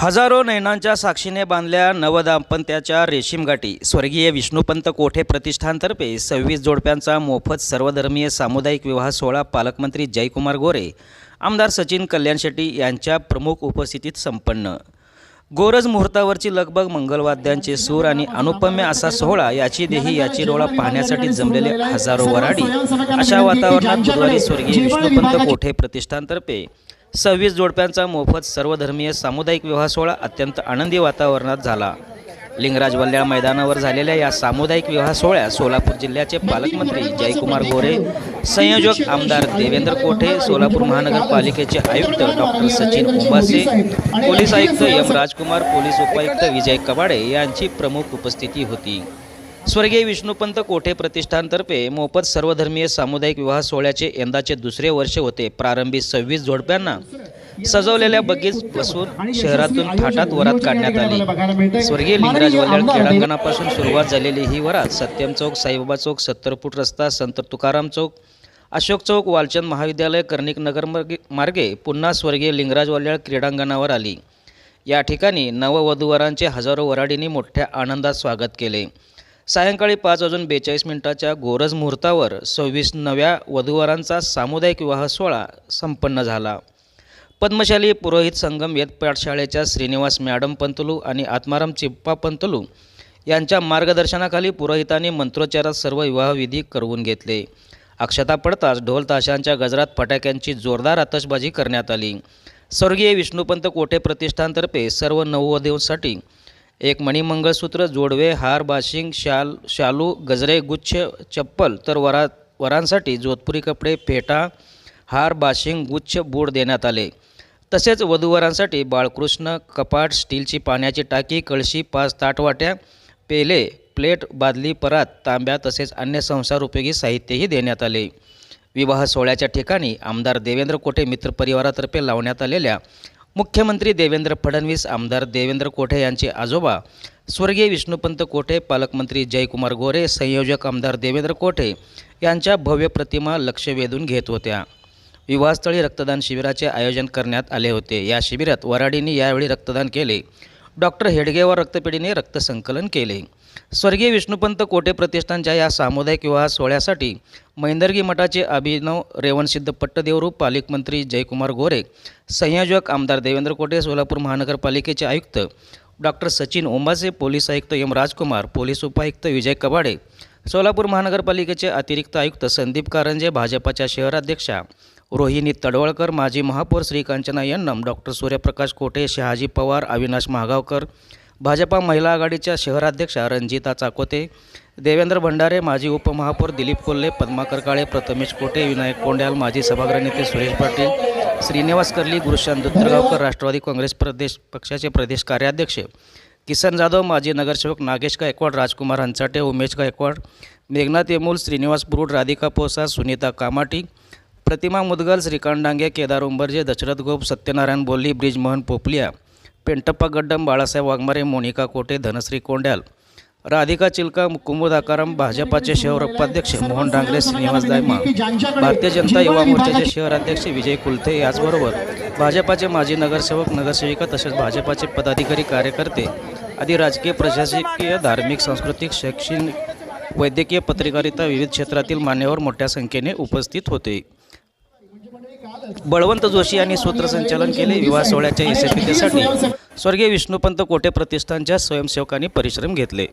हजारो नैनांच्या साक्षीने बांधल्या नवदाम्पत्याच्या रेशीमगाठी स्वर्गीय विष्णुपंत कोठे प्रतिष्ठानतर्फे सव्वीस जोडप्यांचा मोफत सर्वधर्मीय सामुदायिक विवाह सोहळा पालकमंत्री जयकुमार गोरे आमदार सचिन कल्याण शेट्टी यांच्या प्रमुख उपस्थितीत संपन्न. गोरज मुहूर्तावरची लगबग मंगलवाद्यांचे सूर आणि अनुपम्य असा सोहळा याची देही याची डोळा पाहण्यासाठी जमलेले हजारो वराडी अशा वातावरणात बुधवारी स्वर्गीय विष्णुपंत कोठे प्रतिष्ठानतर्फे सव्वीस जोडप्यांचा मोफत सर्वधर्मीय सामुदायिक विवाह सोहळा अत्यंत आनंदी वातावरणात झाला. लिंगराज वल्ल्याळ मैदानावर झालेल्या या सामुदायिक विवाह सोहळ्यात सोलापूर जिल्ह्याचे पालकमंत्री जयकुमार गोरे संयोजक आमदार देवेंद्र कोठे सोलापूर महानगरपालिकेचे आयुक्त डॉक्टर सचिन उंबासे पोलीस आयुक्त एम राजकुमार पोलीस उपायुक्त विजय कबाडे यांची प्रमुख उपस्थिती होती. स्वर्गीय विष्णुपंत कोठे प्रतिष्ठानतर्फे मोफत सर्वधर्मीय सामुदायिक विवाह सोहळ्याचे यंदाचे दुसरे वर्ष होते. प्रारंभी सव्वीस जोडप्यांना सजवलेल्या बगीच बसून शहरातून थाटात वरात काढण्यात आली. स्वर्गीय लिंगराज वल्ल्याळ क्रीडांगणापासून सुरुवात झालेली ही वरात सत्यम चौक साईबाबा चौक सत्तर फूट रस्ता संत तुकाराम चौक अशोक चौक वालचंद महाविद्यालय कर्णिक नगर मार्गे पुन्हा स्वर्गीय लिंगराज वल्ल्याळ क्रीडांगणावर आली. या ठिकाणी नववधूवरांचे हजारो वराडींनी मोठ्या आनंदात स्वागत केले. सायंकाळी पाच वाजून बेचाळीस मिनिटाच्या गोरज मुहूर्तावर सव्वीस नव्या वधूवरांचा सामुदायिक विवाह सोहळा संपन्न झाला. पद्मशाली पुरोहित संगम वेद पाठशाळेच्या श्रीनिवास मॅडम पंतलू आणि आत्माराम चिप्पा पंतलू यांच्या मार्गदर्शनाखाली पुरोहितांनी मंत्रोच्चारात सर्व विवाहविधी करवून घेतले. अक्षता पडताच ढोल ताशांच्या गजरात फटाक्यांची जोरदार आतषबाजी करण्यात आली. स्वर्गीय विष्णुपंत कोठे प्रतिष्ठानतर्फे सर्व नववधूंसाठी एक मणिमंगळसूत्र जोडवे हार बाशिंग शाल शालू गजरे गुच्छ चप्पल तर वरा वरांसाठी जोधपुरी कपडे फेटा हार बाशिंग गुच्छ बूड देण्यात आले. तसेच वधूवरांसाठी बाळकृष्ण कपाट स्टीलची पाण्याची टाकी कळशी पाच ताटवाट्या पेले प्लेट बादली परात तांब्या तसेच अन्य संसार उपयोगी साहित्यही देण्यात आले. विवाह सोहळ्याच्या ठिकाणी आमदार देवेंद्र कोठे मित्रपरिवारातर्फे लावण्यात आलेल्या मुख्यमंत्री देवेंद्र फडणवीस आमदार देवेंद्र कोठे यांचे आजोबा स्वर्गीय विष्णुपंत कोठे पालकमंत्री जयकुमार गोरे संयोजक आमदार देवेंद्र कोठे यांच्या भव्य प्रतिमा लक्ष वेधून घेत होत्या. विवाहस्थळी रक्तदान शिबिराचे आयोजन करण्यात आले होते. या शिबिरात वराडींनी यावेळी रक्तदान केले. डॉक्टर हेडगेवार रक्तपेढीने रक्तसंकलन केले. स्वर्गीय विष्णुपंत कोटे प्रतिष्ठानच्या या सामुदायिक विवाह सोहळ्यासाठी मैंदर्गी मठाचे अभिनव रेवणसिद्ध पट्टदेवरू पालकमंत्री जयकुमार गोरे संयोजक आमदार देवेंद्र कोटे सोलापूर महानगरपालिकेचे आयुक्त डॉक्टर सचिन ओंबासे पोलीस आयुक्त एम. राजकुमार पोलीस उपायुक्त विजय कबाडे सोलापूर महानगरपालिकेचे अतिरिक्त आयुक्त संदीप कारंजे भाजपाच्या शहराध्यक्षा रोहिणी तडवळकर माजी महापौर श्रीकांचना यन्नम डॉक्टर सूर्यप्रकाश कोटे शहाजी पवार अविनाश महागावकर भाजपा महिला आघाडीच्या शहराध्यक्षा रंजिता चाकोते देवेंद्र भंडारे माजी उपमहापौर दिलीप कोल्हे पद्माकर काळे प्रथमेश कोटे विनायक कोंड्याल माजी सभागृह नेते सुरेश पाटील श्रीनिवास कर्ली गुरुशांत दुत्तरगावकर राष्ट्रवादी काँग्रेस प्रदेश पक्षाचे प्रदेश कार्याध्यक्ष किसन जाधव माजी नगरसेवक नागेश गायकवाड राजकुमार हंचाटे उमेश गायकवाड मेघनाथ येमूल श्रीनिवास बुरुड राधिका पोसा सुनीता कामाटी प्रतिमा मुदगल श्रीकांत डांगे केदार उंबरजे दशरथ गोप सत्यनारायण बोल्ली ब्रिजमोहन पोपलिया पेंटप्पा गड्डम बाळासाहेब वाघमारे मोनिका कोटे धनश्री कोंड्याल राधिका चिलका कुमुद आकाराम भाजपाचे शहर उपाध्यक्ष मोहन डांगरे श्रीनिवास दायमा भारतीय जनता युवा मोर्चाचे शहर अध्यक्ष विजय कुलथे याचबरोबर भाजपाचे माजी नगरसेवक नगरसेविका तसेच भाजपाचे पदाधिकारी कार्यकर्ते आदी राजकीय प्रशासकीय धार्मिक सांस्कृतिक शैक्षणिक वैद्यकीय पत्रकारिता विविध क्षेत्रातील मान्यवर मोठ्या संख्येने उपस्थित होते. बळवंत जोशी यांनी सूत्रसंचालन केले. विवाह सोहळ्याच्या यशस्वीतेसाठी स्वर्गीय विष्णुपंत कोटे प्रतिष्ठानच्या स्वयंसेवकांनी परिश्रम घेतले.